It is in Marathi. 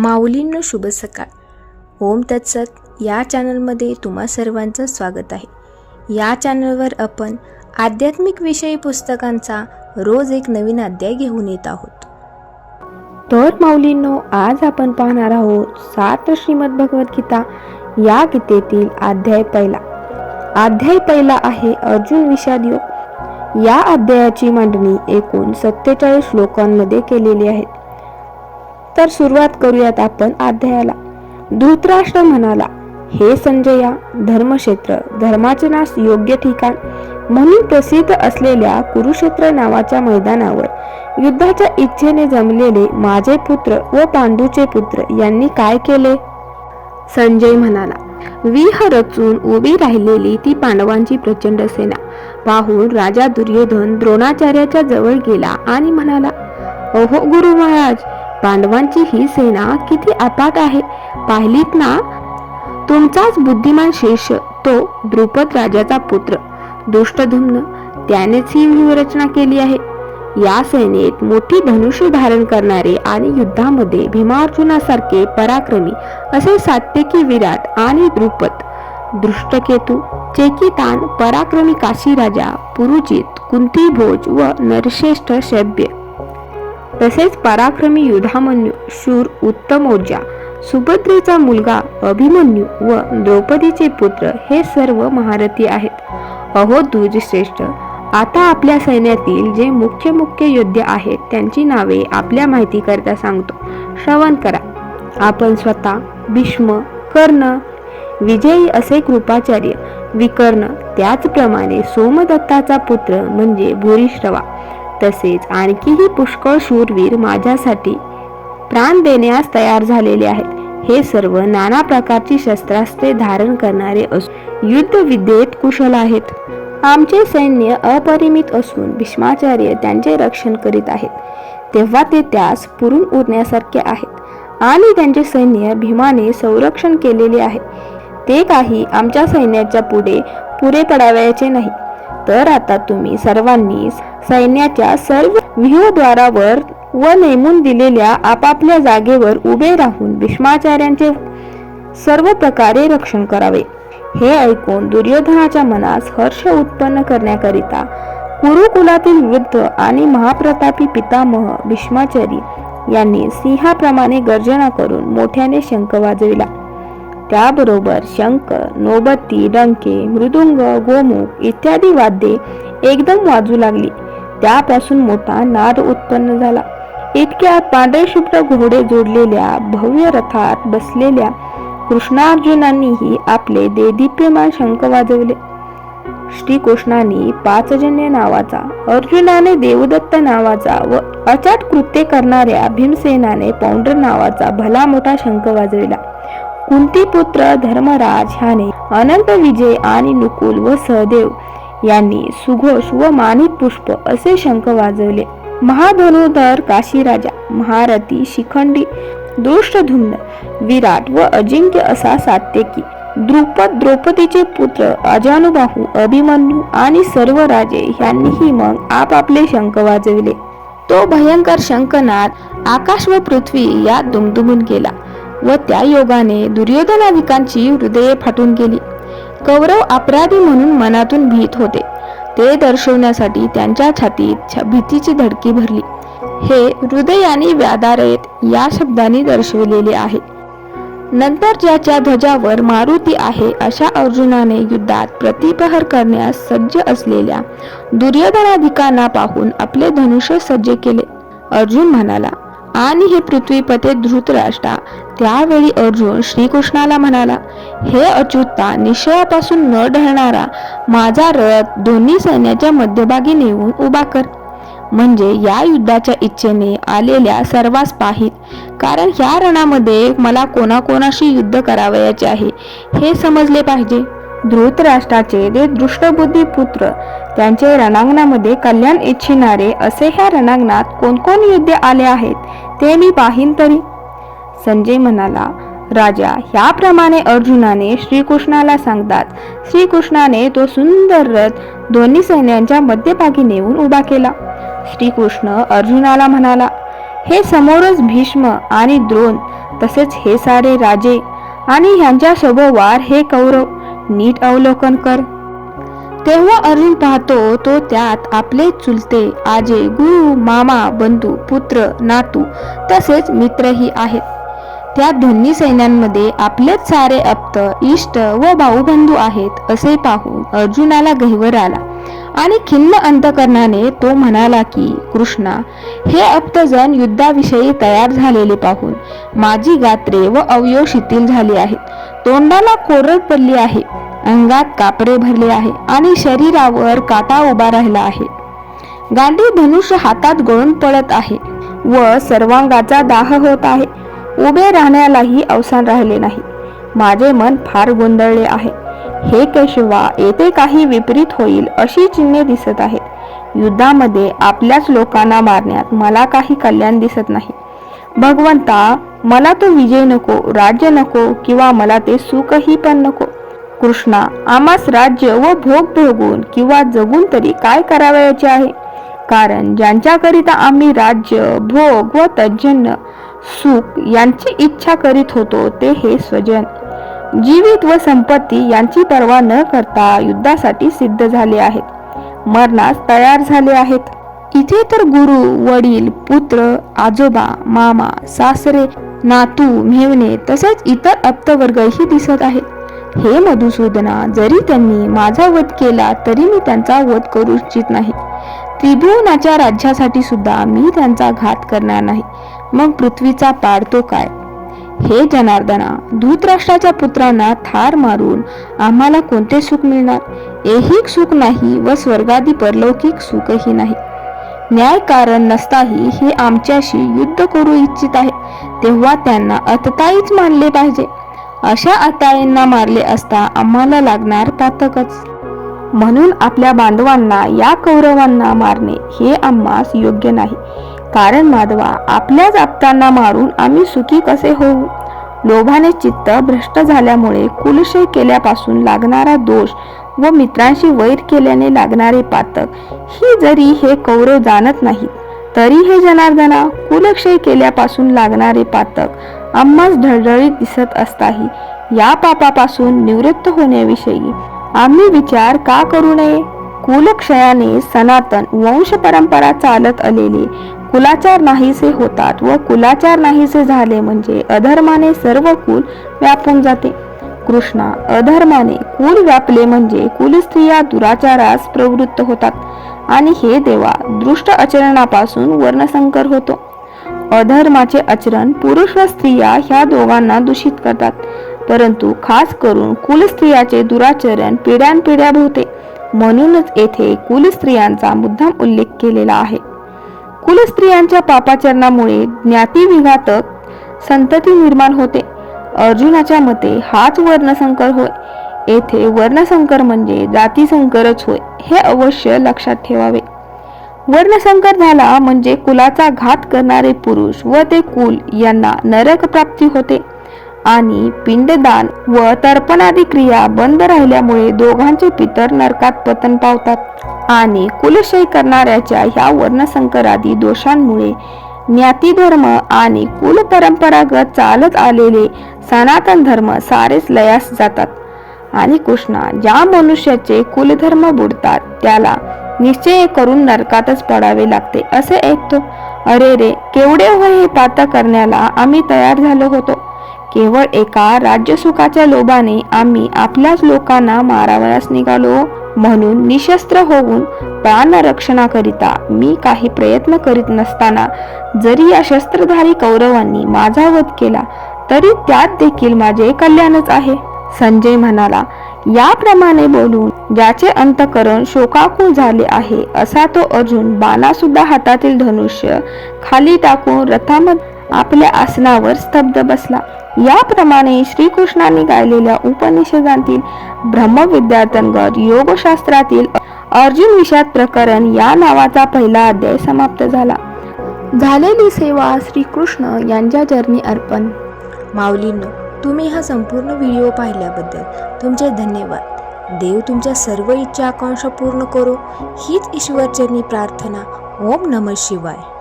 माऊलींनो शुभ सकाळ. ओम तत्सत. या चॅनलमध्ये तुम्हा सर्वांचं स्वागत आहे. या चॅनलवर आपण आध्यात्मिक विषयी पुस्तकांचा रोज एक नवीन अध्याय घेऊन येत आहोत. तर माऊलींनो आज आपण पाहणार आहोत सात श्रीमद भगवद्गीता या गीतेतील अध्याय पहिला. अध्याय पहिला आहे अर्जुन विषाद योग या अध्यायाची मांडणी एकूण सत्तेचाळीस श्लोकांमध्ये केलेली आहे. तर सुरुवात करूयात आपण अध्यायाला. धृतराष्ट्र म्हणाला हे संजया धर्मक्षेत्र धर्माचे नाश योग्य ठिकाण म्हणून प्रसिद्ध असलेल्या कुरुक्षेत्र नावाच्या मैदानावर युद्धाच्या इच्छेने जमलेले माझे पुत्र व पांडूचे पुत्र यांनी काय केले? संजय म्हणाला विह रचून उभी राहिलेली ती पांडवांची प्रचंड सेना. पाहून राजा दुर्योधन द्रोणाचार्याच्या जवळ गेला आणि म्हणाला अहो गुरु महाराज पांडवांची ही सेना किती अपाट आहे. पाहिलीत ना? तुमचाच बुद्धिमान शिष्य तो द्रुपद राजाचा पुत्र. दुष्टधुम्न त्यानेच ही व्यूहरचना केली आहे. या सेनेत मोठी धनुष्य धारण करणारे आणि युद्धामध्ये भीमार्जुनासारखे पराक्रमी असे सात्यकी विराट आणि द्रुपद दृष्टकेतू चेकितान पराक्रमी काशी राजा पुरुजित कुंती भोज व नरश्रेष्ठ शब्य तसेच पराक्रमी युधामन्यू शूर उत्तमोर्जा सुभद्रेचा मुलगा अभिमन्यू व द्रौपदीचे पुत्र हे सर्व महारथी आहेत. अहो द्विजश्रेष्ठ आता आपल्या सैन्यातील जे मुख्य मुख्य योद्धे आहेत त्यांची नावे आपल्या माहिती करता सांगतो. श्रवण करा. आपण स्वतः भीष्म कर्ण विजयी असे कृपाचार्य विकर्ण त्याचप्रमाणे सोमदत्ताचा पुत्र म्हणजे भूरिश्रवा तसेच आणखीही पुष्कळ शूरवीर माझ्यासाठी प्राण देण्यास तयार झालेले आहेत. हे सर्व नाना प्रकारची शस्त्रास्त्रे धारण करणारे असून युद्ध विद्येत कुशल आहेत. आमचे सैन्य अपरिमित असून भीष्माचार्य त्यांचे रक्षण करीत आहेत. तेव्हा ते त्यास पुरून उरण्यासारखे आहेत आणि त्यांचे सैन्य भीमाने संरक्षण केलेले आहे. ते काही आमच्या सैन्याच्या पुढे पुरे पडावयाचे नाही. तर आता तुम्ही सर्वांनी सैन्याच्या सर्व व्यूहद्वारावर व नेमून दिलेल्या आपापल्या जागेवर उभे राहून भीष्माचार्यांचे सर्व प्रकारे रक्षण करावे. हे ऐकून दुर्योधनाच्या मनास हर्ष उत्पन्न करण्याकरिता कुरुकुलातील वृद्ध आणि महाप्रतापी पितामह भीष्माचारी यांनी सिंहाप्रमाणे गर्जना करून मोठ्याने शंख वाजविला. त्याबरोबर शंख नोबत्ती डंके मृदुंग गोमुख इत्यादी वाद्ये एकदम वाजू लागली. त्यापासून मोठा नाद उत्पन्न झाला. इतक्यात पांढरे शुभ्र घोडे जोडलेल्या भव्य रथात बसलेल्या कृष्णार्जुनांनीही आपले देदीप्यमान शंख वाजवले. श्रीकृष्णाने पाचजन्य नावाचा अर्जुनाने देवदत्त नावाचा व अचाट कृत्य करणाऱ्या भीमसेनाने पौंड्र नावाचा भला मोठा शंख वाजविला. कुंतीपुत्र धर्मराज ह्याने अनंत विजय आणि नुकुल व सहदेव यांनी सुघोष व माणिक पुष्प असे शंख वाजवले. महाधनुधर काशीराजा महारथी शिखंडी दृष्टधुम्न विराट व अजिंक्य असा सात्यकी द्रुपद द्रौपदीचे पुत्र अजानुबाहू अभिमन्यू आणि सर्व राजे यांनीही मग आपापले शंख वाजविले. तो भयंकर शंखनाद आकाश व पृथ्वी यात दुमदुमून गेला व त्या योगाने दुर्योधनाधिकांची हृदये फाटून गेली. कौरव अपराधी म्हणून मनातून भीत होते. ते दर्शवण्यासाठी त्यांच्या छातीत भीतीची धडकी भरली. हे हृदयाने व्याधारयत या शब्दाने दर्शविलेले आहे. नंतर ज्याच्या ध्वजावर मारुती आहे अशा अर्जुनाने युद्धात प्रतिप्रहार करण्यास सज्ज असलेल्या दुर्योधनाधिकांना पाहून आपले धनुष्य सज्ज केले. अर्जुन म्हणाला आणि हे पृथ्वीपते धृतराष्ट्रा त्यावेळी अर्जुन श्रीकृष्णाला म्हणाला हे अच्युता निश्चयापासून न ढळणारा माझा रथ दोन्ही सैन्याच्या मध्यभागी नेऊन उभा कर. म्हणजे या युद्धाच्या इच्छेने आलेल्या सर्वांस पाहित. कारण ह्या रणामध्ये मला कोणाकोणाशी युद्ध करावयाचे आहे हे समजले पाहिजे. धृतराष्ट्राचे ते दृष्टबुद्धी पुत्र त्यांचे रणांगणामध्ये कल्याण इच्छिणारे असे ह्या रणांगणात कोणकोण युद्ध युद्धे आले आहेत ते मी पाहीन तरी. संजय म्हणाला राजा ह्याप्रमाणे अर्जुनाने श्रीकृष्णाला सांगतात. श्रीकृष्णाने तो सुंदर रथ दोन्ही सैन्यांच्या मध्यभागी नेऊन उभा केला. श्रीकृष्ण अर्जुनाला म्हणाला हे समोरच भीष्म आणि द्रोण तसेच हे सारे राजे आणि ह्यांच्या सभोवार हे कौरव नीट अवलोकन कर. तेव्हा अर्जुन पाहतो तो त्यात आपले चुलते आजे गुरु मामा बंधू पुत्र नातू तसेच मित्रही आहेत. त्या दोन्ही सैन्यांमध्ये आपलेच सारे अप्त इष्ट व भाऊबंधू आहेत असे पाहून अर्जुनाला गहिवर आला. आणि खिन्न अंतकरणाने तो म्हणाला की कृष्णा हे अप्तजन युद्धाविषयी तयार झालेले पाहून माझी गात्रे व अवयव शिथिल झाली आहेत. तोंडाला कोरड पडली आहे अंगात कापरे भरले आहे आणि शरीरावर काटा उभा राहिला आहे. गांधी धनुष्य हातात गळून पडत आहे व सर्वांगाचा दाह होत आहे. उभे राहण्यालाही अवसान राहिले नाही. माझे मन फार गोंधळले आहे. हे केशवा येथे काही विपरीत होईल अशी चिन्हे दिसत आहेत. युद्धामध्ये आपल्याच लोकांना मारण्यात मला काही कल्याण दिसत नाही. भगवंता मला तो विजय नको राज्य नको किंवा मला ते सुखही पण नको. कृष्णा आम्हास राज्य व भोग भोगून किंवा जगून तरी काय करावयाचे आहे? कारण ज्यांच्याकरिता आम्ही राज्य भोग व तज्जन्य सुख यांची इच्छा करीत होतो ते हे स्वजन. जीवित व संपत्ती यांची पर्वा न करता युद्धासाठी सिद्ध झाले आहेत. मरणास तयार झाले आहेत. इथे तर गुरु वडील पुत्र आजोबा मामा सासरे नातू मेवणे तसेच इतर अप्तवर्गही दिसत आहेत. हे मधुसूदना जरी त्यांनी माझा वध केला तरी मी त्यांचा वध करू इच्छित नाही. त्रिभुवनाच्या राज्यासाठी सुद्धा मी त्यांचा घात करणार नाही. मग पृथ्वीचा पाडतो काय? हे जनार्दना धूतराष्ट्राच्या पुत्रांना थार मारून आम्हाला कोणते सुख मिळणार? ऐहिक सुख नाही व स्वर्गादी परलौकिक सुखही नाही. न्याय कारण नसताही हे आमच्याशी युद्ध करू इच्छित आहे. तेव्हा त्यांना अतताईच मानले पाहिजे. अशा अताईंना मारले असता आम्हाला लागणार पातकच. म्हणून आपल्या बांधवांना या कौरवांना मारणे हे आम्हास योग्य नाही. कारण माधवा आपल्याच आप्तांना मारून आम्ही सुखी कसे होऊ? लोभाने चित्त भ्रष्ट झाल्यामुळे कुलशय केल्यापासून लागणारा दोष व मित्रांशी वैर केल्याने लागणारे पातक ही जरी हे कौरव जाणत नाही तरी हे जनार्दना कुलक्षय केल्यापासून लागणारे पातक आम्हास ढळढळीत दिसत असताही या पापापासून निवृत्त होण्याविषयी आम्ही विचार का करू नये? कुलक्षयाने सनातन वंश परंपरा चालत आलेले कुलाचार नाहीसे होतात व कुलाचार नाहीसे झाले म्हणजे अधर्माने सर्व कुल व्यापून जाते. कृष्णा अधर्माने कुल व्यापले म्हणजे कुलस्त्रिया दुराचारास प्रवृत्त होतात. आणि हे देवा दृष्ट आचरणापासून वर्णसंकर होतो. अधर्माचे आचरण पुरुष व स्त्रिया ह्या दोघांना दूषित करतात. परंतु खास करून कुलस्त्रियाचे दुराचरण पिढ्यानपिढ्या भोवते म्हणूनच येथे कुलस्त्रियांचा मुद्दाम उल्लेख केलेला आहे. कुलस्त्रियांच्या पापाचरणामुळे ज्ञातीविघातक संतती निर्माण होते. अर्जुनाच्या मते हाच वर्णसंकर होय. येथे वर्णसंकर म्हणजे जातीसंकरच होय हे अवश्य लक्षात ठेवावे. वर्णसंकर झाला म्हणजे कुलाचा घात करणारे पुरुष व ते कुल यांना नरक प्राप्ती होते. आणि पिंडदान व तर्पणादी क्रिया बंद राहिल्यामुळे दोघांचे पितर नरकात पतन पावतात आणि कुलशय करणाऱ्याच्या ह्या वर्णसंकरादी दोषांमुळे ज्ञातिधर्म आणि कुल परंपरागत चालत आलेले सनातन धर्म सारेच लयास जातात. आणि कृष्णा ज्या मनुष्याचे कुलधर्म बुडतात त्याला निश्चय करून नरकातच पडावे लागते असे ऐकतो. अरे रे केवढे हे पात करण्याला आम्ही तयार झालो होतो. केवळ एका राज्यसुखाच्या लोभाने आम्ही आपल्याच लोकांना मारावयास निघालो म्हणून निशस्त्र होऊन प्राणरक्षणाकरिता मी काही प्रयत्न करीत नसताना जरी या शस्त्रधारी कौरवांनी माझा वध केला तरी त्यात देखील माझे कल्याणच आहे. संजय म्हणाला याप्रमाणे बोलून ज्याचे अंतकरण शोकाकुळ झाले आहे असा तो अर्जुन बाणासुद्धा हातातील धनुष्य खाली टाकून रथामध्ये आपल्या आसनावर स्तब्ध बसला. याप्रमाणे श्रीकृष्णाने गायलेल्या उपनिषदांतील ब्रह्मविद्यार्थ्यांवर योगशास्त्रातील अर्जुन विषाद प्रकरण या नावाचा पहिला अध्याय समाप्त झाला. झालेली सेवा श्रीकृष्ण यांच्या चरणी अर्पण. माऊलींनो तुम्ही हा संपूर्ण व्हिडिओ पाहिल्याबद्दल तुमचे धन्यवाद. देव तुमच्या सर्व इच्छा आकांक्षा पूर्ण करो. हीच ईश्वरचरणी प्रार्थना. ओम नम शिवाय.